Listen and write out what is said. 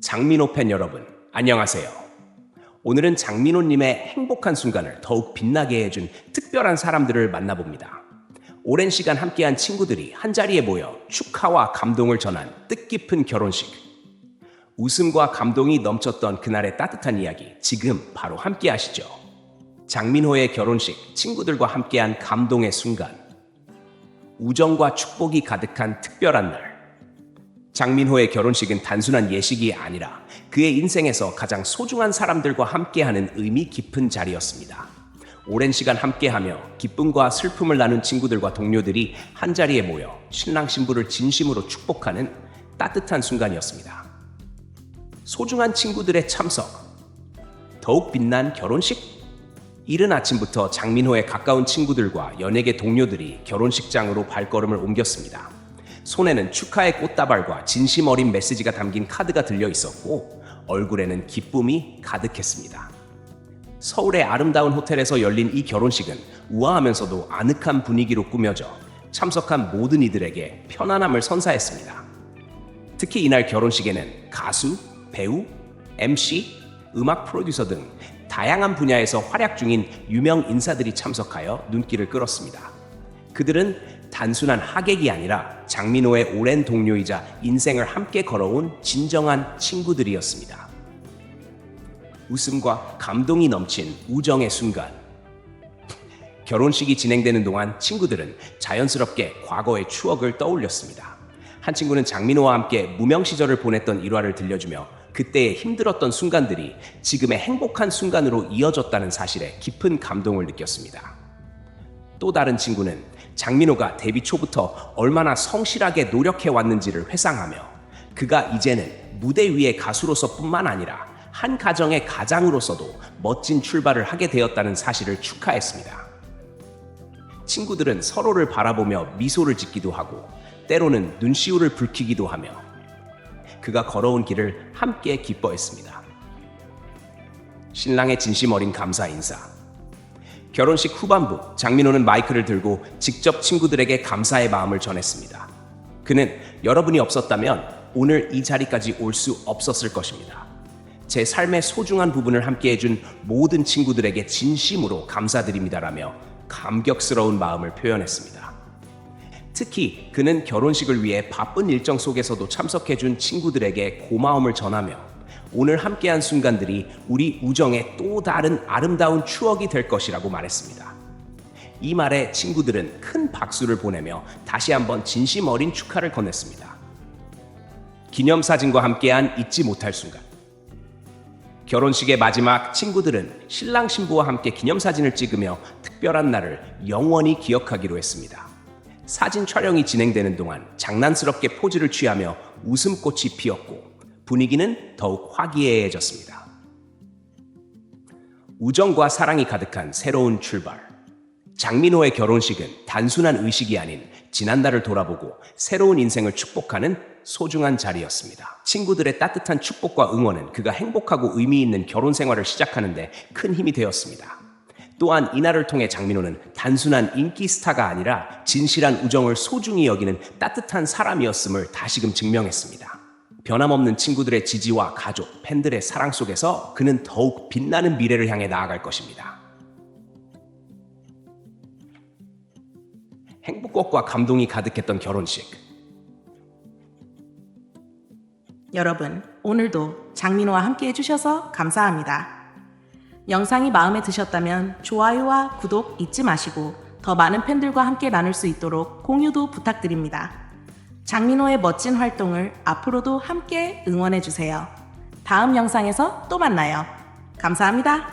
장민호 팬 여러분, 안녕하세요. 오늘은 장민호님의 행복한 순간을 더욱 빛나게 해준 특별한 사람들을 만나봅니다. 오랜 시간 함께한 친구들이 한자리에 모여 축하와 감동을 전한 뜻깊은 결혼식. 웃음과 감동이 넘쳤던 그날의 따뜻한 이야기, 지금 바로 함께 하시죠. 장민호의 결혼식, 친구들과 함께한 감동의 순간. 우정과 축복이 가득한 특별한 날. 장민호의 결혼식은 단순한 예식이 아니라 그의 인생에서 가장 소중한 사람들과 함께하는 의미 깊은 자리였습니다. 오랜 시간 함께하며 기쁨과 슬픔을 나눈 친구들과 동료들이 한 자리에 모여 신랑 신부를 진심으로 축복하는 따뜻한 순간이었습니다. 소중한 친구들의 참석, 더욱 빛난 결혼식? 이른 아침부터 장민호의 가까운 친구들과 연예계 동료들이 결혼식장으로 발걸음을 옮겼습니다. 손에는 축하의 꽃다발과 진심 어린 메시지가 담긴 카드가 들려 있었고 얼굴에는 기쁨이 가득했습니다. 서울의 아름다운 호텔에서 열린 이 결혼식은 우아하면서도 아늑한 분위기로 꾸며져 참석한 모든 이들에게 편안함을 선사했습니다. 특히 이날 결혼식에는 가수, 배우, MC, 음악 프로듀서 등 다양한 분야에서 활약 중인 유명 인사들이 참석하여 눈길을 끌었습니다. 그들은 단순한 하객이 아니라 장민호의 오랜 동료이자 인생을 함께 걸어온 진정한 친구들이었습니다. 웃음과 감동이 넘친 우정의 순간. 결혼식이 진행되는 동안 친구들은 자연스럽게 과거의 추억을 떠올렸습니다. 한 친구는 장민호와 함께 무명 시절을 보냈던 일화를 들려주며 그때의 힘들었던 순간들이 지금의 행복한 순간으로 이어졌다는 사실에 깊은 감동을 느꼈습니다. 또 다른 친구는 장민호가 데뷔 초부터 얼마나 성실하게 노력해 왔는지를 회상하며 그가 이제는 무대 위의 가수로서뿐만 아니라 한 가정의 가장으로서도 멋진 출발을 하게 되었다는 사실을 축하했습니다. 친구들은 서로를 바라보며 미소를 짓기도 하고 때로는 눈시울을 붉히기도 하며 그가 걸어온 길을 함께 기뻐했습니다. 신랑의 진심 어린 감사 인사. 결혼식 후반부 장민호는 마이크를 들고 직접 친구들에게 감사의 마음을 전했습니다. 그는 여러분이 없었다면 오늘 이 자리까지 올 수 없었을 것입니다. 제 삶의 소중한 부분을 함께 해준 모든 친구들에게 진심으로 감사드립니다라며 감격스러운 마음을 표현했습니다. 특히 그는 결혼식을 위해 바쁜 일정 속에서도 참석해준 친구들에게 고마움을 전하며 오늘 함께한 순간들이 우리 우정의 또 다른 아름다운 추억이 될 것이라고 말했습니다. 이 말에 친구들은 큰 박수를 보내며 다시 한번 진심 어린 축하를 건넸습니다. 기념사진과 함께한 잊지 못할 순간. 결혼식의 마지막 친구들은 신랑 신부와 함께 기념사진을 찍으며 특별한 날을 영원히 기억하기로 했습니다. 사진 촬영이 진행되는 동안 장난스럽게 포즈를 취하며 웃음꽃이 피었고 분위기는 더욱 화기애애해졌습니다. 우정과 사랑이 가득한 새로운 출발. 장민호의 결혼식은 단순한 의식이 아닌 지난날을 돌아보고 새로운 인생을 축복하는 소중한 자리였습니다. 친구들의 따뜻한 축복과 응원은 그가 행복하고 의미 있는 결혼 생활을 시작하는데 큰 힘이 되었습니다. 또한 이날을 통해 장민호는 단순한 인기 스타가 아니라 진실한 우정을 소중히 여기는 따뜻한 사람이었음을 다시금 증명했습니다. 변함없는 친구들의 지지와 가족, 팬들의 사랑 속에서 그는 더욱 빛나는 미래를 향해 나아갈 것입니다. 행복과 감동이 가득했던 결혼식. 여러분, 오늘도 장민호와 함께 해주셔서 감사합니다. 영상이 마음에 드셨다면 좋아요와 구독 잊지 마시고 더 많은 팬들과 함께 나눌 수 있도록 공유도 부탁드립니다. 장민호의 멋진 활동을 앞으로도 함께 응원해주세요. 다음 영상에서 또 만나요. 감사합니다.